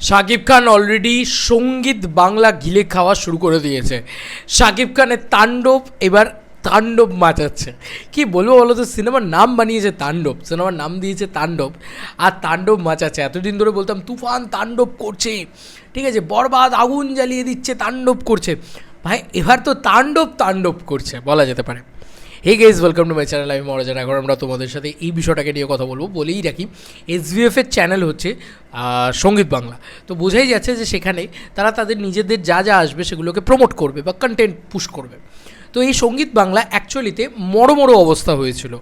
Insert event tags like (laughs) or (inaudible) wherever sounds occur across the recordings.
Shakib Khan already সংগীত বাংলা গিলে খাওয়া শুরু করে দিয়েছে। শাকিব খানের তাণ্ডব এবার তাণ্ডব মাচাচ্ছে। কি বলব বলো তো, সিনেমার নাম বানিয়েছে তাণ্ডব, সিনেমার নাম দিয়েছে তাণ্ডব, আর তাণ্ডব মাচাচ্ছে। এতদিন ধরে বলতাম, তুফান তাণ্ডব করছে। ঠিক আছে, বরবাদ আগুন জ্বালিয়ে দিচ্ছে, তাণ্ডব করছে। ভাই, এবার তো তাণ্ডব তাণ্ডব করছে, বলা যেতে পারে। Hey guys welcome to my channel আমি মরাজান এখন আমরা তোমাদের সাথে এই বিষয়টাকে নিয়ে কথা বলব, বলেই রাখি। এসভিএফের চ্যানেল হচ্ছে সংগীত বাংলা। তো বোঝাই যাচ্ছে যে সেখানে তারা তাদের নিজেদের যা যা আসবে সেগুলোকে প্রমোট করবে বা কন্টেন্ট পুশ করবে। তো এই সংগীত বাংলা অ্যাকচুয়ালিতে বড় বড় অবস্থা হয়েছিল।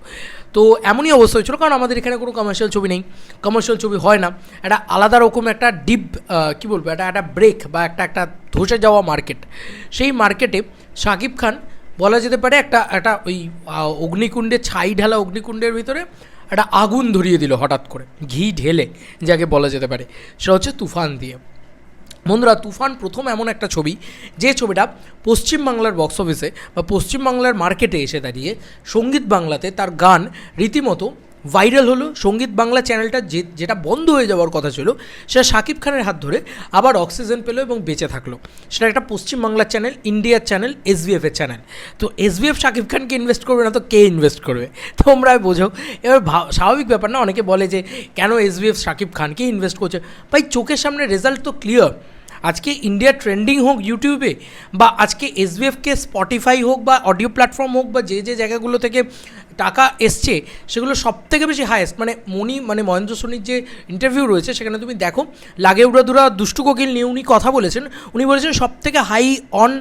তো এমনই অবস্থা হয়েছিল, কারণ আমাদের এখানে কোনো কমার্শিয়াল ছবি নেই। কমার্শিয়াল ছবি হয় না। একটা আলাদা রকম একটা ডিপ কী বলব, একটা একটা ব্রেক বা একটা একটা ধসে যাওয়া মার্কেট সেই মার্কেটে শাকিব খান বলা যেতে পারে একটা একটা ওই অগ্নিকুণ্ডে ছাই ঢালা অগ্নিকুণ্ডের ভিতরে একটা আগুন ধরিয়ে দিল হঠাৎ করে, ঘি ঢেলে, যাকে বলা যেতে পারে। সেটা হচ্ছে তুফান দিয়ে। বন্ধুরা, তুফান প্রথম এমন একটা ছবি, যে ছবিটা পশ্চিমবাংলার বক্স অফিসে বা পশ্চিমবাংলার মার্কেটে এসে দাঁড়িয়ে সংগীত বাংলাতে তার গান রীতিমতো ভাইরাল হলো সংগীত বাংলা চ্যানেলটা যে, যেটা বন্ধ হয়ে যাওয়ার কথা ছিল, সেটা শাকিব খানের হাত ধরে আবার অক্সিজেন পেল এবং বেঁচে থাকল। সেটা একটা পশ্চিমবাংলার চ্যানেল, ইন্ডিয়ার চ্যানেল এসবিএফের চ্যানেল। তো এসবিএফ শাকিব খানকে ইনভেস্ট করবে না তো কে ইনভেস্ট করবে? তোমরা বোঝো। এবার স্বাভাবিক ব্যাপার না, অনেকে বলে যে, কেন এসবিএফ শাকিব খানকে ইনভেস্ট করছে? ভাই, চোখের সামনে রেজাল্ট তো ক্লিয়ার আজকে ইন্ডিয়া ট্রেন্ডিং হোক ইউটিউবে বা আজকে এসবিএফকে স্পটিফাই হোক বা অডিও প্ল্যাটফর্ম হোক বা যে যে জায়গাগুলো থেকে টাকা এসছে, সেগুলো সব থেকে বেশি হায়েস্ট মানে মণি মানে মহেন্দ্র সোনির যে ইন্টারভিউ রয়েছে, সেখানে তুমি দেখো, লাগে উড়াদুরা দুষ্টু কোকিল নিয়ে উনি কথা বলেছেন। উনি বলেছেন সব থেকে হাই অন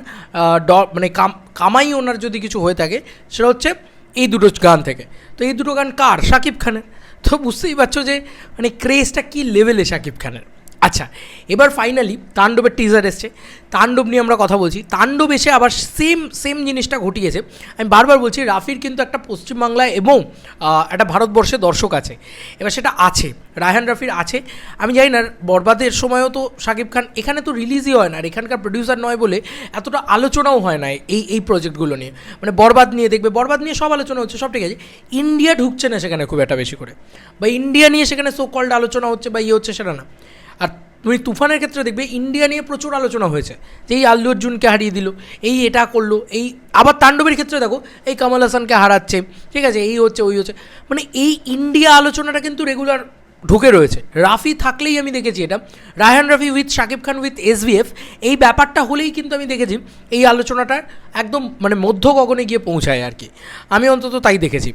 ড মানে কাম- কামাই ওনার যদি কিছু হয়ে থাকে, সেটা হচ্ছে এই দুটো গান থেকে। তো এই দুটো গান কার? শাকিব খানের। তো বুঝতেই পারছ যে মানে ক্রেজটা কী লেভেলে শাকিব খানের? আচ্ছা এবার ফাইনালি তাণ্ডবের টিজার এসছে। তাণ্ডব নিয়ে আমরা কথা বলছি। তাণ্ডব এসে আবার সেম সেম জিনিসটা ঘটিয়েছে। আমি বারবার বলছি, রাফির কিন্তু একটা পশ্চিমবাংলায় এবং একটা ভারতবর্ষে দর্শক আছে। এবার সেটা আছে, রায়হান রাফির আছে। আমি জানি না, বরবাদের সময়ও তো শাকিব খান, এখানে তো রিলিজই হয় না, আর এখানকার প্রডিউসার নয় বলে এতটা আলোচনাও হয় না এই এই প্রজেক্টগুলো নিয়ে। মানে বরবাদ নিয়ে দেখবে, বরবাদ নিয়ে সব আলোচনা হচ্ছে, সব ঠিক আছে। ইন্ডিয়া ঢুকছে না সেখানে খুব একটা বেশি করে। বা ইন্ডিয়া নিয়ে সেখানে সো কল্ড আলোচনা হচ্ছে বা ইয়ে হচ্ছে সেটা না। আর তুমি তুফানের ক্ষেত্রে দেখবে ইন্ডিয়া নিয়ে প্রচুর আলোচনা হয়েছে যে এই আল্লু অর্জুনকে হারিয়ে দিল, এই এটা করল, এই আবার তাণ্ডবের ক্ষেত্রে দেখো, এই কমল হাসানকে হারাচ্ছে, ঠিক আছে, এই হচ্ছে, ওই হচ্ছে। মানে এই ইন্ডিয়া আলোচনাটা কিন্তু রেগুলার ঢুকে রয়েছে। রাফি থাকলেই আমি দেখেছি এটা। Raihan Rafi with Shakib Khan with SBF এই ব্যাপারটা হলেই কিন্তু আমি দেখেছি, এই আলোচনাটা একদম মানে মধ্য গগনে গিয়ে পৌঁছায় আর কি। আমি অন্তত তাই দেখেছি।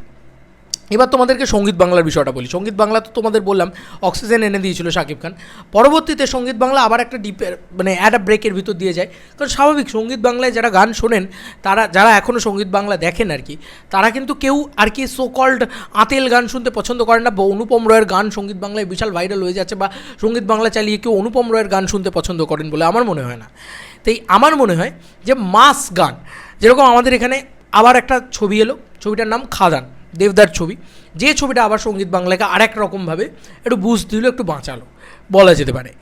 এবার তোমাদেরকে সংগীত বাংলার বিষয়টা বলি। সংগীত বাংলা তো তোমাদের বললাম, অক্সিজেন এনে দিয়েছিল শাকিব খান। পরবর্তীতে সংগীত বাংলা আবার একটা ডিপের মানে অ্যাড আ ব্রেকের ভিতর দিয়ে যায়। কারণ স্বাভাবিক সংগীত বাংলায় যারা গান শোনেন, তারা, যারা এখনও সংগীত বাংলা দেখেন আর কি, তারা কিন্তু কেউ আর কি সো কল্ড আতেল গান শুনতে পছন্দ করেন না বা অনুপম রয়ের গান সংগীত বাংলায় বিশাল ভাইরাল হয়ে যাচ্ছে বা সংগীত বাংলা চালিয়ে কেউ অনুপম রয়ের গান শুনতে পছন্দ করেন বলে আমার মনে হয় না। তাই আমার মনে হয় যে মাস গান, যেরকম আমাদের এখানে আবার একটা ছবি এলো, ছবিটার নাম খাদান। দেবদার ছবি। যে ছবিটা আবার সংগীত বাংলাকে আরেক রকমভাবে একটু বুঝ দিল, একটু বাঁচালো, বলা যেতে পারে।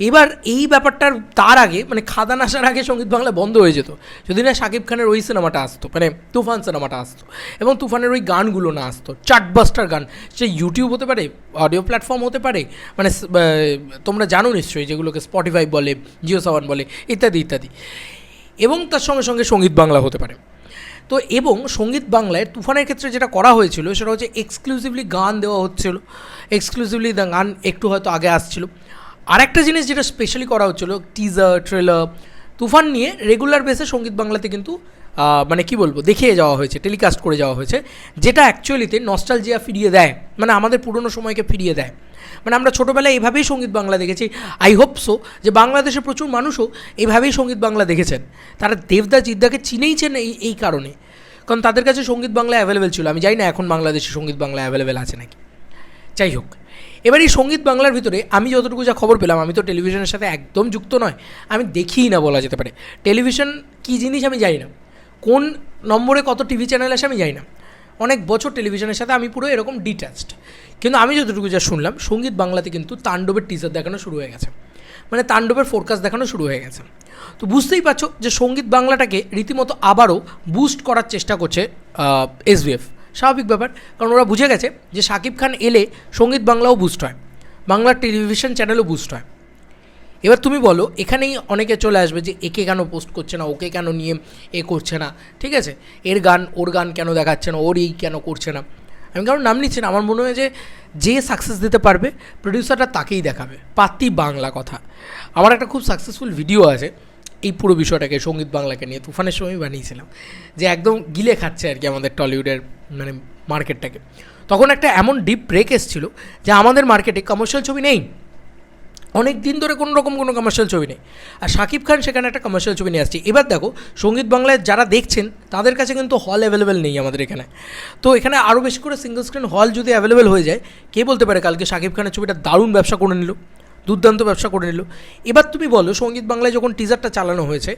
এবার এই ব্যাপারটার, তার আগে মানে খাদান আসার আগে সংগীত বাংলা বন্ধ হয়ে যেত। যদি না শাকিব খানের ওই সিনেমাটা আসতো মানে তুফান সিনেমাটা আসতো, এবং তুফানের ওই গানগুলো না আসতো চার্টবাস্টার গান। সে ইউটিউব হতে পারে অডিও প্ল্যাটফর্ম হতে পারে মানে তোমরা জানো নিশ্চয়ই, যেগুলোকে স্পটিফাই বলে জিও সাওয়ান বলে, ইত্যাদি ইত্যাদি। এবং তার সঙ্গে সঙ্গে সংগীত বাংলা হতে পারে। তো এবং সংগীত বাংলায় তুফানের ক্ষেত্রে যেটা করা হয়েছিল, সেটা হচ্ছে এক্সক্লুসিভলি গান দেওয়া হচ্ছিল। এক্সক্লুসিভলি গান একটু হয়তো আগে আসছিল। আরেকটা জিনিস যেটা স্পেশালি করা হচ্ছিল টিজার ট্রেলার তুফান নিয়ে রেগুলার বেসে সংগীত বাংলাতে কিন্তু মানে কি বলব, দেখিয়ে যাওয়া হয়েছে টেলিকাস্ট করে যাওয়া হয়েছে, যেটা অ্যাকচুয়ালিতে নস্টালজিয়া ফিরিয়ে দেয়। মানে আমাদের পুরনো সময়কে ফিরিয়ে দেয়। মানে আমরা ছোটোবেলায় এইভাবেই সংগীত বাংলা দেখেছি। আই হোপ সো যে বাংলাদেশে প্রচুর মানুষও এইভাবেই সংগীত বাংলা দেখেছেন। তারা দেবদা, জিদ্দাকে চিনেইছেন এই এই কারণে। কারণ তাদের কাছে সংগীত বাংলা অ্যাভেলেবেল ছিল। আমি জানি না এখন বাংলাদেশে সংগীত বাংলা অ্যাভেলেবেল আছে নাকি। যাই হোক, এবার এই সংগীত বাংলার ভিতরে আমি যতটুকু যা খবর পেলাম, আমি তো টেলিভিশনের সাথে একদম যুক্ত নয়, আমি দেখিই না বলা যেতে পারে। টেলিভিশন কী জিনিস আমি জানি না। কোন নম্বরে কত টিভি চ্যানেল আসে আমি জানি না। অনেক বছর টেলিভিশনের সাথে আমি পুরো এরকম ডিট্যাচড কিন্তু আমি যতটুকু যা শুনলাম, সংগীত বাংলাতে কিন্তু তাণ্ডবের টিজার দেখানো শুরু হয়ে গেছে। মানে তাণ্ডবের ফোরকাস্ট দেখানো শুরু হয়ে গেছে। তো বুঝতেই পারছ যে সংগীত বাংলাটাকে রীতিমতো আবারও বুস্ট করার চেষ্টা করছে এসবিএফ স্বাভাবিক ব্যাপার, কারণ ওরা বুঝে গেছে যে শাকিব খান এলে সংগীত বাংলাও বুস্ট হয়, বাংলার টেলিভিশন চ্যানেলও বুস্ট হয়। এবার তুমি বলো, এখানেই অনেকে চলে আসবে যে একে কেন পোস্ট করছে না, ওকে কেন নিয়ে এ করছে না, ঠিক আছে? এর গান, ওর গান কেন দেখাচ্ছে না, ওর এই কেন করছে না? আমি কারণ নাম নিচ্ছি না, আমার মনে হয় যে যে সাকসেস দিতে পারবে প্রডিউসারটা তাকেই দেখাবে, পাতি বাংলা কথা। আমার একটা খুব সাকসেসফুল ভিডিও আছে, এই পুরো বিষয়টাকে, সংগীত বাংলাকে নিয়ে, তুফানের সময় বানিয়েছিলাম, যে একদম গিলে খাচ্ছে আর কি আমাদের টলিউডের মানে মার্কেটটাকে তখন একটা এমন ডিপ ব্রেক এসেছিল যে আমাদের মার্কেটে কমার্শিয়াল ছবি নেই। অনেক দিন ধরে কোনো রকম কোনো কমার্শিয়াল ছবি নেই। আর শাকিব খান সেখানে একটা কমার্শিয়াল ছবি নিয়ে আসছে। এবার দেখো, সংগীত বাংলায় যারা দেখছেন, তাদের কাছে কিন্তু হল অ্যাভেলেবেল নেই আমাদের এখানে। তো এখানে আরও বেশি করে সিঙ্গল স্ক্রিন হল যদি অ্যাভেলেবেল হয়ে যায়, কে বলতে পারে কালকে শাকিব খানের ছবিটা দারুণ ব্যবসা করে নিল, দুর্দান্ত ব্যবসা করে নিল। এবার তুমি বলো, সংগীত বাংলায় যখন টিজারটা চালানো হয়েছে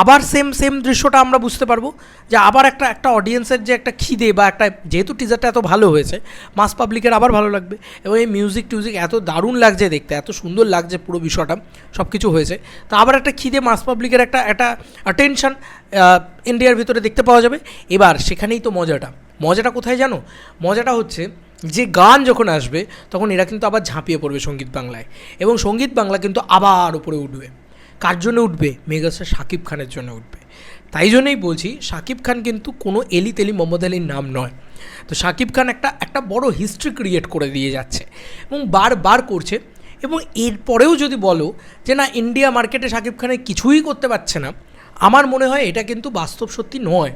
আবার সেম সেম দৃশ্যটা আমরা বুঝতে পারব যে আবার একটা একটা অডিয়েন্সের যে একটা খিদে বা একটা, যেহেতু টিজারটা এত ভালো হয়েছে মাস পাবলিকের আবার ভালো লাগবে। এবং এই মিউজিক টিউজিক এত দারুণ লাগছে দেখতে, এত সুন্দর লাগছে পুরো বিষয়টা সব কিছু হয়েছে। তা আবার একটা খিদে মাস পাবলিকের একটা একটা অ্যাটেনশন ইন্ডিয়ার ভিতরে দেখতে পাওয়া যাবে। এবার সেখানেই তো মজাটা। মজাটা কোথায় জানো? মজাটা হচ্ছে যে গান যখন আসবে, তখন এরা কিন্তু আবার ঝাঁপিয়ে পড়বে সংগীত বাংলায়। এবং সংগীত বাংলা কিন্তু আবার উপরে উঠবে। কার জন্য উঠবে? মেগাস্টার শাকিব খানের জন্য উঠবে। তাই জন্যই বলছি শাকিব খান কিন্তু কোনো এলি তেলি মোহাম্মদ আলীর নাম নয়। তো শাকিব খান একটা একটা বড় হিস্ট্রি ক্রিয়েট করে দিয়ে যাচ্ছে এবং বারবার করছে এবং এরপরেও যদি বলো যে না ইন্ডিয়া মার্কেটে শাকিব খানের কিছুই করতে পারছে না, আমার মনে হয় এটা কিন্তু বাস্তব সত্যি নয়।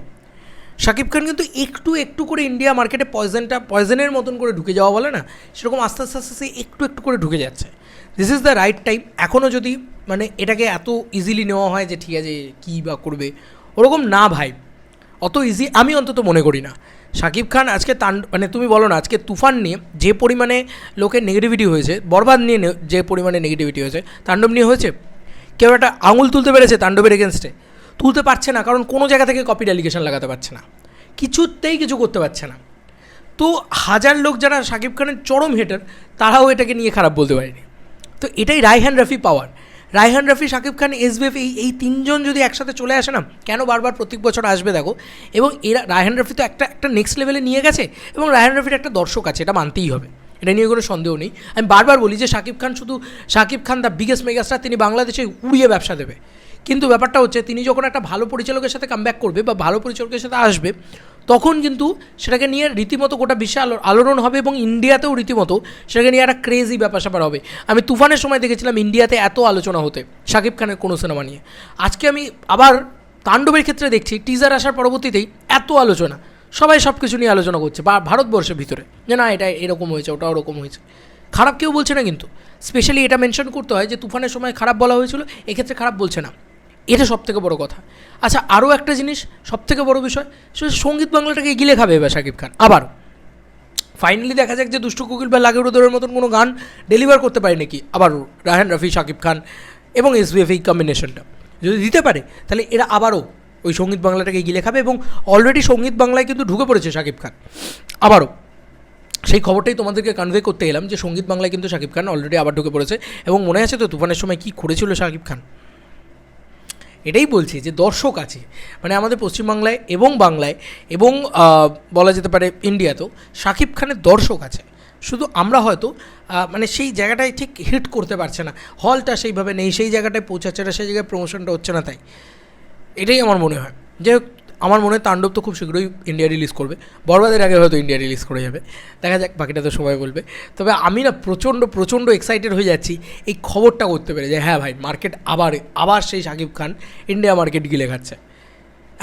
শাকিব খান কিন্তু একটু একটু করে ইন্ডিয়া মার্কেটে পয়জনটা পয়জনের মতন করে ঢুকে যাওয়া বলে না, সেরকম আস্তে আস্তে আস্তে আস্তে একটু একটু করে ঢুকে যাচ্ছে। This is the right time এখনও যদি মানে এটাকে এত ইজিলি নেওয়া হয় যে ঠিক আছে, কী বা করবে, ওরকম না ভাই। অত ইজি আমি অন্তত মনে করি না। শাকিব খান আজকে তান মানে তুমি বলো না, আজকে তুফান নিয়ে যে পরিমাণে লোকের নেগেটিভিটি হয়েছে, বরবাদ নিয়ে যে পরিমাণে নেগেটিভিটি হয়েছে, তাণ্ডব নিয়ে হয়েছে, কেউ একটা আঙুল তুলতে পেরেছে তাণ্ডবের এগেনস্টে তুলতে পারছে না, কারণ কোনো জায়গা থেকে কপির অ্যালিগেশন লাগাতে পারছে না। কিছুতেই কিছু করতে পারছে না। তো হাজার লোক যারা শাকিব খানের চরম হেটার তারাও এটাকে নিয়ে খারাপ বলতে পারেনি। তো এটাই রায়হান রাফি পাওয়ার রায়হান রাফি, শাকিব খান এসবিএফ এই এই তিনজন যদি একসাথে চলে আসে না, কেন বারবার প্রত্যেক বছর আসবে দেখো? এবং এরা, রায়হান রাফি তো একটা একটা নেক্সট লেভেলে নিয়ে গেছে, এবং রায়হান রাফির একটা দর্শক আছে, এটা মানতেই হবে। এটা নিয়ে কোনো সন্দেহ নেই। আমি বারবার বলি যে, শাকিব খান শুধু, Shakib Khan the biggest megastar তিনি বাংলাদেশে উড়িয়ে ব্যবসা দেবে। কিন্তু ব্যাপারটা হচ্ছে তিনি যখন একটা ভালো পরিচালকের সাথে কামব্যাক করবে বা ভালো পরিচালকের সাথে আসবে, তখন কিন্তু সেটাকে নিয়ে রীতিমতো গোটা বিশ্বে আলো আলোড়ন হবে এবং ইন্ডিয়াতেও রীতিমতো সেটাকে নিয়ে একটা ক্রেজি ব্যাপার স্যাপার হবে। আমি তুফানের সময় দেখেছিলাম ইন্ডিয়াতে এত আলোচনা হতে, শাকিব খানের কোনো সিনেমা নিয়ে। আজকে আমি আবার তাণ্ডবের ক্ষেত্রে দেখছি টিজার আসার পরবর্তীতেই এত আলোচনা, সবাই সব কিছু নিয়ে আলোচনা করছে, বা ভারতবর্ষের ভিতরে, যে না, এটা এরকম হয়েছে ওটা ওরকম হয়েছে। খারাপ কেউ বলছে না কিন্তু স্পেশালি এটা মেনশন করতে হয় যে তুফানের সময় খারাপ বলা হয়েছিল, এক্ষেত্রে খারাপ বলছে না। এটা সব থেকে বড় কথা। আচ্ছা আরও একটা জিনিস সব থেকে বড় বিষয়, সে সংগীত বাংলাটাকে গিলে খাবে এবার শাকিব খান। আবার ফাইনালি দেখা যাক যে দুষ্টু কুকিল বা লাগে উদরের মতন কোনো গান ডেলিভার করতে পারে নাকি। আবার রায়হান রফি, শাকিব খান এবং এস এসবিএফ এই কম্বিনেশনটা যদি দিতে পারে, তাহলে এরা আবারও ওই সংগীত বাংলাটাকে গিলে খাবে এবং অলরেডি সংগীত বাংলায় কিন্তু ঢুকে পড়েছে শাকিব খান। আবারও, সেই খবরটাই তোমাদেরকে কনভে করতে এলাম যে সংগীত বাংলায় কিন্তু শাকিব খান অলরেডি আবার ঢুকে পড়েছে এবং মনে আছে তো তুফানের সময় কী করেছিল শাকিব খান? এটাই বলছি যে দর্শক আছে। মানে আমাদের পশ্চিমবাংলায় এবং বাংলায় এবং বলা যেতে পারে ইন্ডিয়াতেও শাকিব খানের দর্শক আছে। শুধু আমরা হয়তো মানে সেই জায়গাটায় ঠিক হিট করতে পারছে না। হলটা সেইভাবে নেই, সেই জায়গাটায় পৌঁছাচ্ছে না, সেই জায়গায় প্রমোশনটা হচ্ছে না তাই। এটাই আমার মনে হয়। যাই হোক আমার মনে হয় তাণ্ডব তো খুব শীঘ্রই ইন্ডিয়া রিলিজ করবে। বরবাদের আগে হয়তো ইন্ডিয়া রিলিজ করে যাবে। দেখা যাক, বাকিটা তো সবাই বলবে। তবে আমি না প্রচণ্ড প্রচণ্ড এক্সাইটেড হয়ে যাচ্ছি এই খবরটা করতে পেরে যে হ্যাঁ ভাই মার্কেট আবার আবার সেই শাকিব খান ইন্ডিয়া মার্কেট গিলে খাচ্ছে।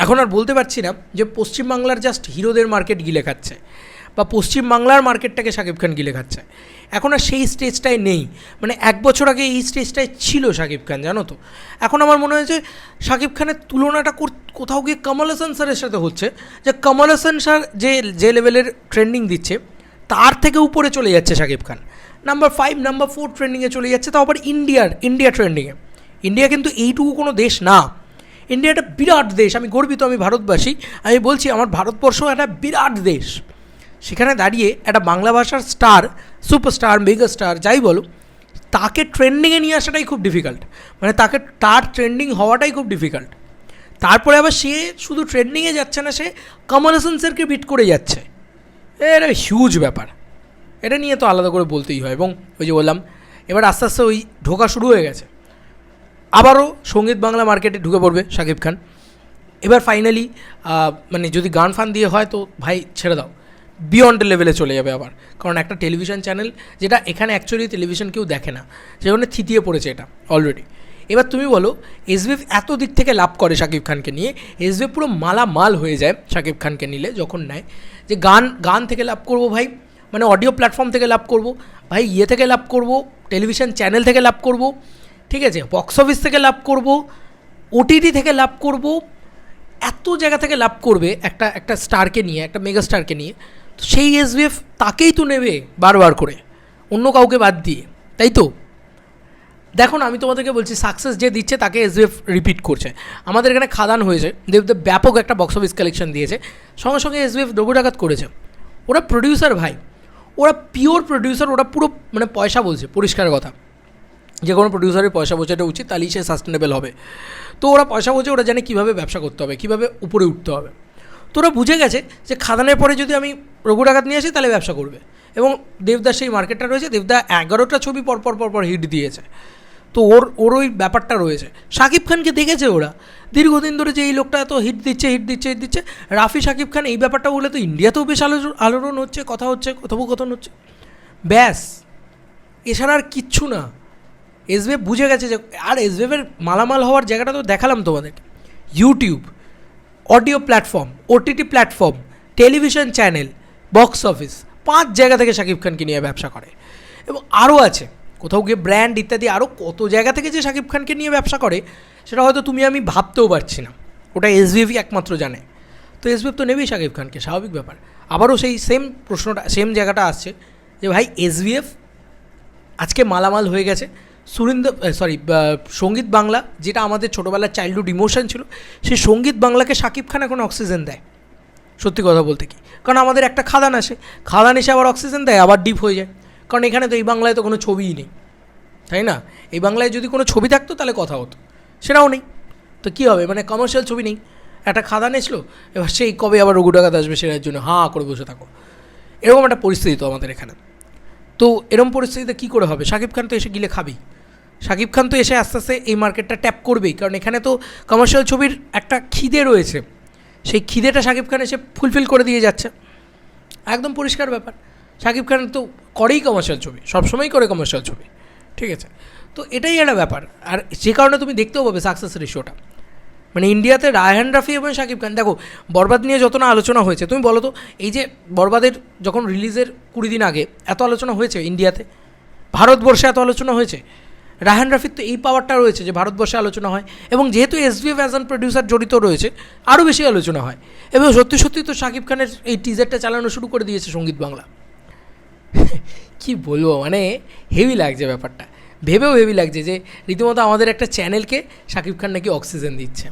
এখন আর বলতে পারছি না যে পশ্চিমবাংলার জাস্ট হিরোদের মার্কেট গিলে খাচ্ছে। বা পশ্চিমবাংলার মার্কেটটাকে শাকিব খান গিলে খাচ্ছে। এখন আর সেই স্টেজটায় নেই। মানে এক বছর আগে এই স্টেজটায় ছিল শাকিব খান, জানো তো? এখন আমার মনে হয় যে শাকিব খানের তুলনাটা কোথাও গিয়ে কমল হাসান স্যারের সাথে হচ্ছে, যে কমল হাসান স্যার যে যে লেভেলের ট্রেন্ডিং দিচ্ছে, তার থেকে উপরে চলে যাচ্ছে Shakib Khan. Number five, number four ট্রেন্ডিংয়ে চলে যাচ্ছে, তাও আবার ইন্ডিয়ার, ইন্ডিয়া ট্রেন্ডিংয়ে ইন্ডিয়া কিন্তু এইটুকু কোনো দেশ না। ইন্ডিয়া একটা বিরাট দেশ, আমি গর্বিত আমি ভারতবাসী। আমি বলছি আমার ভারতবর্ষ একটা বিরাট দেশ। সেখানে দাঁড়িয়ে একটা বাংলা ভাষার স্টার সুপারস্টার মেগা স্টার যাই বলো, তাকে ট্রেন্ডিংয়ে নিয়ে আসাটাই খুব ডিফিকাল্ট মানে তাকে, তার ট্রেন্ডিং হওয়াটাই খুব ডিফিকাল্ট তারপরে আবার সে শুধু ট্রেন্ডিংয়ে যাচ্ছে না, সে কমল হাসান স্যারকে বিট করে যাচ্ছে। এটা হিউজ ব্যাপার। এটা নিয়ে তো আলাদা করে বলতেই হয়। এবং ওই যে বললাম, এবার আস্তে আস্তে ওই ঢোকা শুরু হয়ে গেছে। আবারও সংগীত বাংলা মার্কেটে ঢুকে পড়বে শাকিব খান। এবার ফাইনালি মানে যদি গান ফান দিয়ে হয় তো ভাই, ছেড়ে দাও। বিয়ন্ড লেভেলে চলে যাবে আবার। কারণ একটা টেলিভিশন চ্যানেল যেটা এখানে অ্যাকচুয়ালি টেলিভিশন কেউ দেখে না সেখানে থিতিয়ে পড়েছে এটা অলরেডি এবার তুমি বলো এসবিএফ এত দিক থেকে লাভ করে শাকিব খানকে নিয়ে? এসবিএফ পুরো মালামাল হয়ে যায় শাকিব খানকে নিলে যখন নেয়। যে গান গান থেকে লাভ করব ভাই মানে অডিও প্ল্যাটফর্ম থেকে লাভ করব, ভাই ইয়ে থেকে লাভ করব টেলিভিশন চ্যানেল থেকে লাভ করব, ঠিক আছে? বক্স অফিস থেকে লাভ করব ওটিটি থেকে লাভ করব, এত জায়গা থেকে লাভ করবে একটা একটা স্টারকে নিয়ে, একটা মেগা স্টারকে নিয়ে। সেই এসবিএফ তাকেই তো নেবে বারবার করে, অন্য কাউকে বাদ দিয়ে, তাই তো? দেখুন আমি তোমাদেরকে বলছি সাকসেস যে দিচ্ছে তাকে এসবিএফ রিপিট করছে। আমাদের এখানে খাদান হয়েছে দেবদেব ব্যাপক একটা বক্স অফিস কালেকশন দিয়েছে, সঙ্গে সঙ্গে এস এসবিএফ ডাকাত করেছে। ওরা প্রডিউসার ভাই, ওরা পিওর প্রডিউসার ওরা পুরো মানে পয়সা বলছে, পরিষ্কার কথা। যে কোনো প্রডিউসারের পয়সা বোঝাটা উচিত, তাহলেই সে সাস্টেনেবল হবে। তো ওরা পয়সা বোঝে ওরা জানে কীভাবে ব্যবসা করতে হবে, কীভাবে উপরে উঠতে হবে। তো ওরা বুঝে গেছে যে খাদানের পরে যদি আমি রঘু ডাকাত নিয়ে আসি, তাহলে ব্যবসা করবে। এবং দেবদার সেই মার্কেটটা রয়েছে, দেবদা এগারোটা ছবি পরপর পর পর পর হিট দিয়েছে। তো ওর ওর ওই ব্যাপারটা রয়েছে। শাকিব খানকে দেখেছে ওরা? দীর্ঘদিন ধরে যে এই লোকটা এত হিট দিচ্ছে হিট দিচ্ছে হিট দিচ্ছে, রাফি শাকিব খান এই ব্যাপারটা বলে তো ইন্ডিয়াতেও বেশ আলোচন, আলোড়ন হচ্ছে, কথা হচ্ছে, কথোপকথন হচ্ছে। ব্যাস, এছাড়া আর কিচ্ছু না। এসবিএফ বুঝে গেছে যে, আর এসবিএফের মালামাল হওয়ার জায়গাটা তো দেখালাম তোমাদেরকে। YouTube. Audio platform OTT platform, television channel, box office, পাঁচ জায়গা থেকে শাকিব খানকে নিয়ে ব্যবসা করে। এবং আরও আছে, কোথাও গিয়ে ব্র্যান্ড ইত্যাদি, আরও কত জায়গা থেকে যে শাকিব খানকে নিয়ে ব্যবসা করে, সেটা হয়তো তুমি আমি ভাবতেও পারছি না। ওটা এসবিএফই একমাত্র জানে। তো এসবিএফ তো নেবেই শাকিব খানকে, স্বাভাবিক ব্যাপার। আবারও সেই সেম প্রশ্নটা সেম জায়গাটা আসছে যে ভাই এসবিএফ আজকে মালামাল হয়ে গেছে সুরিন্দর সরি সংগীত বাংলা, যেটা আমাদের ছোটোবেলার চাইল্ডহুড ইমোশন ছিল, সেই সংগীত বাংলাকে শাকিব খান এখন অক্সিজেন দেয়। সত্যি কথা বলতে কি? কারণ আমাদের একটা খাদান আসে। খাদান এসে আবার অক্সিজেন দেয়, আবার ডিপ হয়ে যায়। কারণ এখানে তো এই বাংলায় তো কোনো ছবিই নেই। তাই না? এই বাংলায় যদি কোনো ছবি থাকতো, তাহলে কথা হতো। সেটাও নেই। তো কী হবে? মানে কমার্শিয়াল ছবি নেই। একটা খাদান এসলো, এবার সেই কবে আবার রঘু ডাকাত আসবে, সেটার জন্য হাঁ করে বসে থাকো। এরকম একটা পরিস্থিতি তো আমাদের এখানে। তো এরকম পরিস্থিতিতে কী করে হবে? শাকিব খান তো এসে গিলে খাবেই। শাকিব খান তো এসে আস্তে আস্তে এই মার্কেটটা ট্যাপ করবেই। কারণ এখানে তো কমার্শিয়াল ছবির একটা খিদে রয়েছে। সেই খিদেটা শাকিব খান এসে ফুলফিল করে দিয়ে যাচ্ছে। একদম পরিষ্কার ব্যাপার। শাকিব খান তো করেই কমার্শিয়াল ছবি, সবসময়ই করে কমার্শিয়াল ছবি। ঠিক আছে? তো এটাই একটা ব্যাপার। আর যে কারণে তুমি দেখতেও পাবে সাকসেস রেশিওটা মানে ইন্ডিয়াতে রায়হান রাফি এবং শাকিব খান, দেখো, বরবাদ নিয়ে যত না আলোচনা হয়েছে, তুমি বলো তো, এই যে বরবাদের যখন রিলিজের কুড়ি দিন আগে এত আলোচনা হয়েছে ইন্ডিয়াতে? ভারতবর্ষে এত আলোচনা হয়েছে? রায়হান রাফির তো এই পাওয়ারটা রয়েছে যে ভারতবর্ষে আলোচনা হয় এবং যেহেতু S B F as producer জড়িত রয়েছে আরও বেশি আলোচনা হয়। এবং সত্যি সত্যি তো শাকিব খানের এই টিজারটা চালানো শুরু করে দিয়েছে সংগীত বাংলা। (laughs) কি বলব মানে হেভি লাগছে ব্যাপারটা। ভেবেও হেভি লাগছে যে রীতিমতো আমাদের একটা চ্যানেলকে শাকিব খান নাকি অক্সিজেন দিচ্ছে।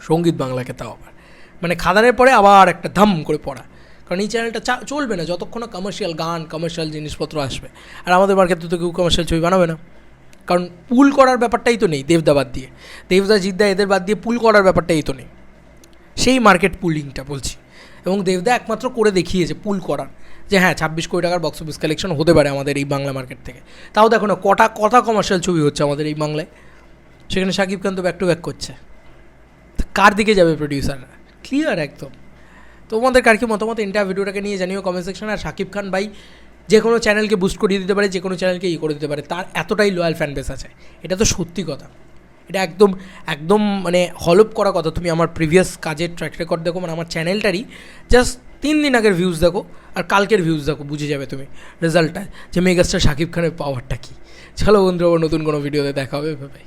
সংগীত বাংলাকে তাও আবার। মানে খাদানের পরে আবার একটা ধাম করে পড়া। কারণ এই চ্যানেলটা চলবে না, যতক্ষণ কমার্শিয়াল গান কমার্শিয়াল জিনিসপত্র আসবে। আর আমাদের মার্কেটে তো কেউ কমার্শিয়াল ছবি বানাবে না। কারণ পুল করার ব্যাপারটাই তো নেই দেবদা বাদ দিয়ে। দেবদা, জিদ্দা এদের বাদ দিয়ে পুল করার ব্যাপারটাই তো নেই। সেই মার্কেট পুলিংটা বলছি। এবং দেবদা একমাত্র করে দেখিয়েছে পুল করার। যে হ্যাঁ ছাব্বিশ কোটি টাকার বক্স অফিস কালেকশন হতে পারে আমাদের এই বাংলা মার্কেট থেকে। তাও দেখো না, কটা কথা কমার্শিয়াল ছবি হচ্ছে আমাদের এই বাংলায়। সেখানে শাকিব খান তো ব্যাক টু ব্যাক করছে। কার দিকে যাবে প্রডিউসাররা ক্লিয়ার একদম। তোমাদের কার কি মতামত? ইন্টার ভিডিওটাকে নিয়ে জানিও কমেন্ট সেকশনে আর শাকিব খান ভাই যে কোনো চ্যানেলকে বুস্ট করিয়ে দিতে পারে যে কোনো চ্যানেলকে ই করে দিতে পারে, তার এতটাই লয়াল ফ্যান বেস আছে। এটা তো সত্যি কথা। এটা একদম একদম মানে হলপ করা কথা। তুমি আমার প্রিভিয়াস কাজের ট্র্যাক রেকর্ড দেখো মানে আমার চ্যানেলটারই জাস্ট তিন দিন আগের ভিউজ দেখো, আর কালকের ভিউজ দেখো, বুঝে যাবে তুমি রেজাল্টটা যে মেগাস্টার শাকিব খানের পাওয়ারটা কী। চলো বন্ধু আবার নতুন কোনো ভিডিওতে দেখা হবে ভাই